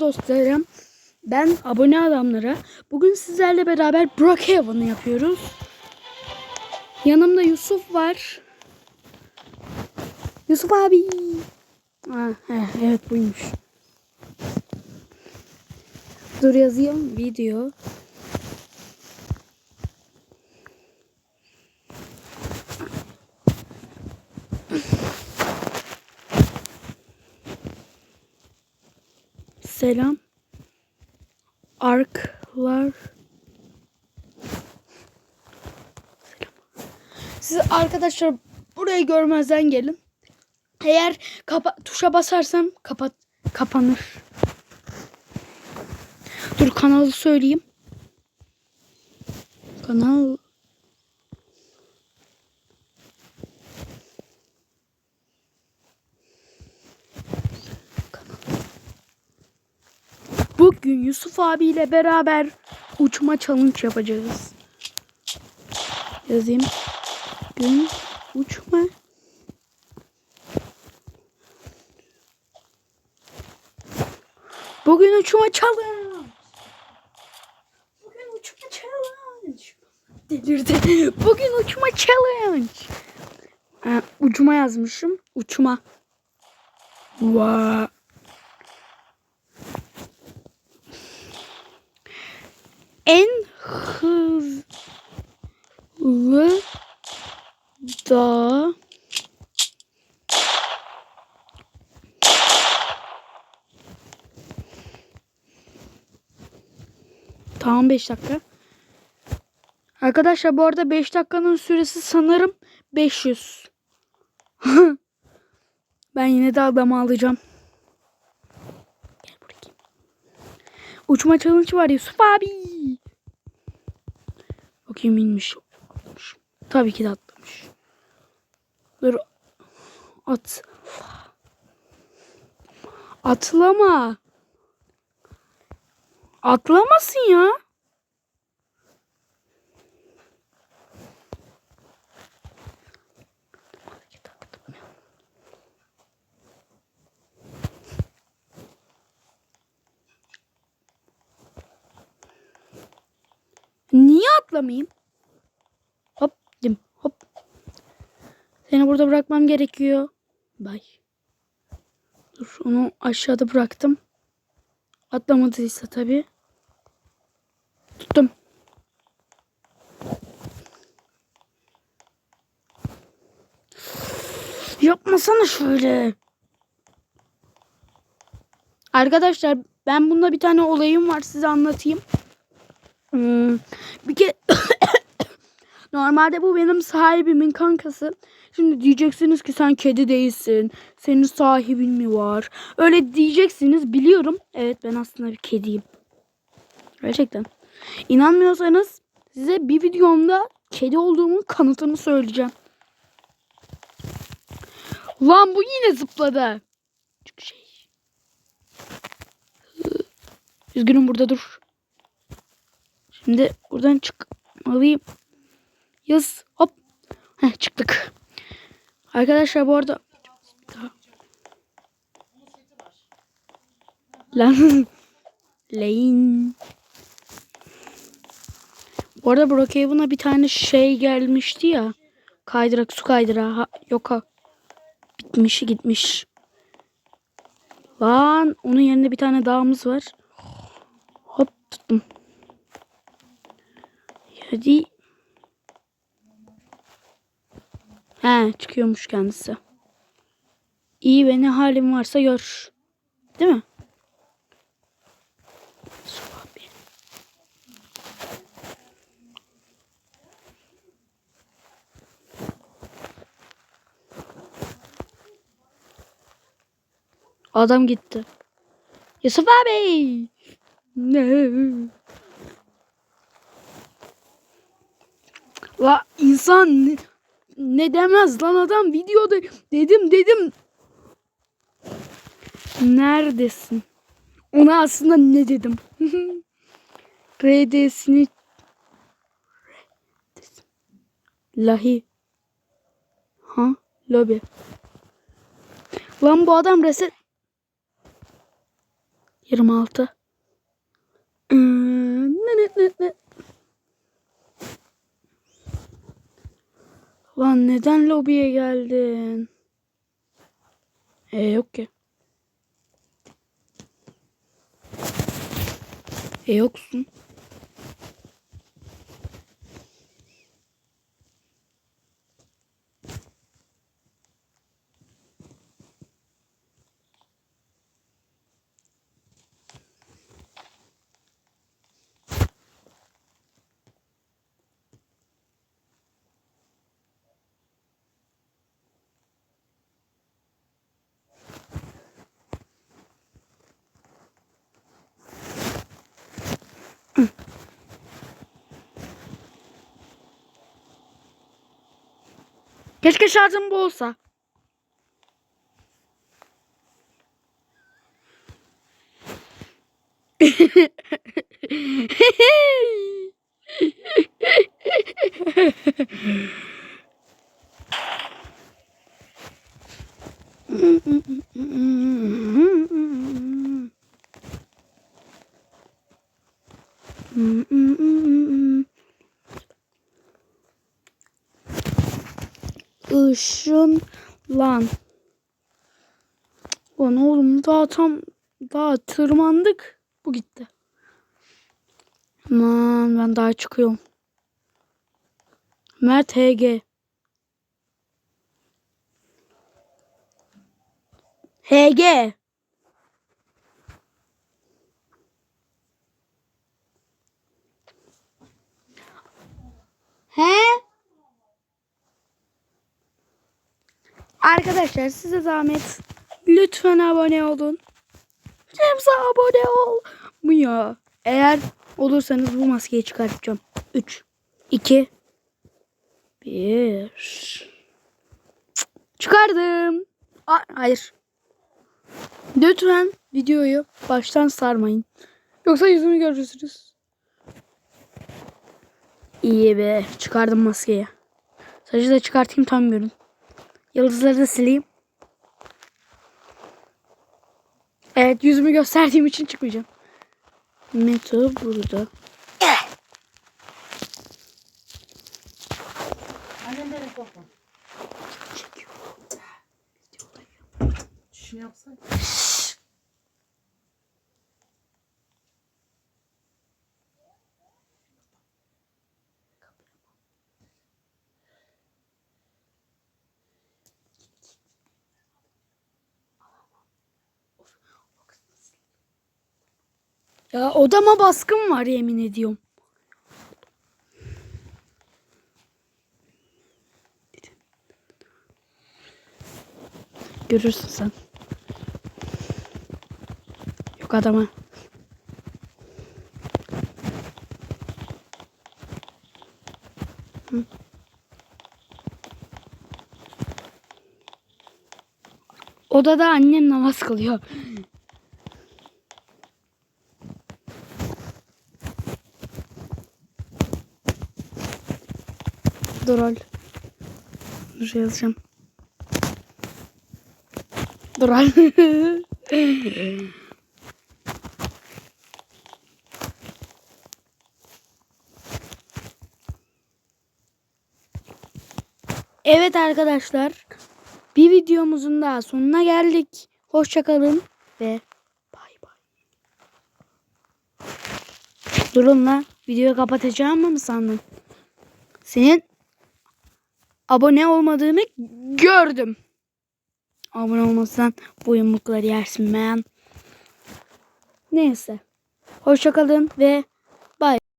dostlarım. Ben abone adamlara. Bugün sizlerle beraber Brookhaven'ı yapıyoruz. Yanımda Yusuf var. Yusuf abi. He, evet buymuş. Dur yazayım video. Selam. Arklar. Selam. Siz arkadaşlar burayı görmezden gelin. Eğer kapa tuşa basarsam kapat kapanır. Dur kanalı söyleyeyim. Kanal Bugün Yusuf abiyle beraber uçma challenge yapacağız. Yazayım. Gün uçma. Bugün uçma challenge. Bugün uçma challenge. Delirdi. Bugün uçma challenge. Ha, uçma yazmışım. Uçma. Vaa. en hızlı da Tamam 5 dakika. Arkadaşlar bu arada 5 dakikanın süresi sanırım 500. ben yine de adamı alacağım. Gel buraya. Uçma challenge var Yusuf abi. Bakayım inmiş. Tabii ki de atlamış. Dur. At. Atlama. Atlamasın ya. Niye atlamayayım? Hop dim hop. Seni burada bırakmam gerekiyor. Bay. Dur onu aşağıda bıraktım. Atlamadıysa tabii. Tuttum. Yapmasana şöyle. Arkadaşlar ben bunda bir tane olayım var size anlatayım. Hmm, bir ke Normalde bu benim sahibimin kankası. Şimdi diyeceksiniz ki sen kedi değilsin. Senin sahibin mi var? Öyle diyeceksiniz biliyorum. Evet ben aslında bir kediyim. Gerçekten. İnanmıyorsanız size bir videomda kedi olduğumun kanıtını söyleyeceğim. Lan bu yine zıpladı. Çünkü şey. Üzgünüm burada dur. Şimdi buradan çıkmalıyım. Yaz. Hop. Heh, çıktık. Arkadaşlar bu arada Lan. Lane. Bu arada Brookhaven'a bir tane şey gelmişti ya. Kaydırak su kaydırağı. Ha, yok ha. Bitmişi gitmiş. Lan onun yerine bir tane dağımız var. Hop tuttum. Hadi. He çıkıyormuş kendisi. İyi ve ne halim varsa gör. Değil mi? Adam gitti. Yusuf abi. Ne? La insan ne, ne demez lan adam videoda dedim dedim. Neredesin? Ona aslında ne dedim? Redesini Lahi. Ha? Lobi. Lan bu adam reset 26. Hmm, ne ne ne ne. Lan neden lobiye geldin? E yok ki. E yoksun. Keşke şarjım bu olsa. Işınlan. Lan oğlum daha tam daha tırmandık. Bu gitti. Aman ben daha çıkıyorum. Mert HG. HG. He? Arkadaşlar size zahmet. Lütfen abone olun. Cemse abone ol. Bu ya. Eğer olursanız bu maskeyi çıkartacağım. 3, 2, 1. Çıkardım. Aa, hayır. Lütfen videoyu baştan sarmayın. Yoksa yüzümü görürsünüz. İyi be. Çıkardım maskeyi. Saçı da çıkartayım tam görün. Yıldızları da sileyim. Evet yüzümü gösterdiğim için çıkmayacağım. Meto burada. Annem beni yapsana. Ya odama baskın var yemin ediyorum. Görürsün sen. Yok adama. Hı. Odada annem namaz kılıyor. Drol. Dur yazacağım. Drol. evet arkadaşlar. Bir videomuzun daha sonuna geldik. Hoşçakalın ve bay bay. Durun lan. Videoyu kapatacağım mı sandın? Senin abone olmadığını gördüm. Abone olmazsan bu yumrukları yersin ben. Neyse. Hoşçakalın ve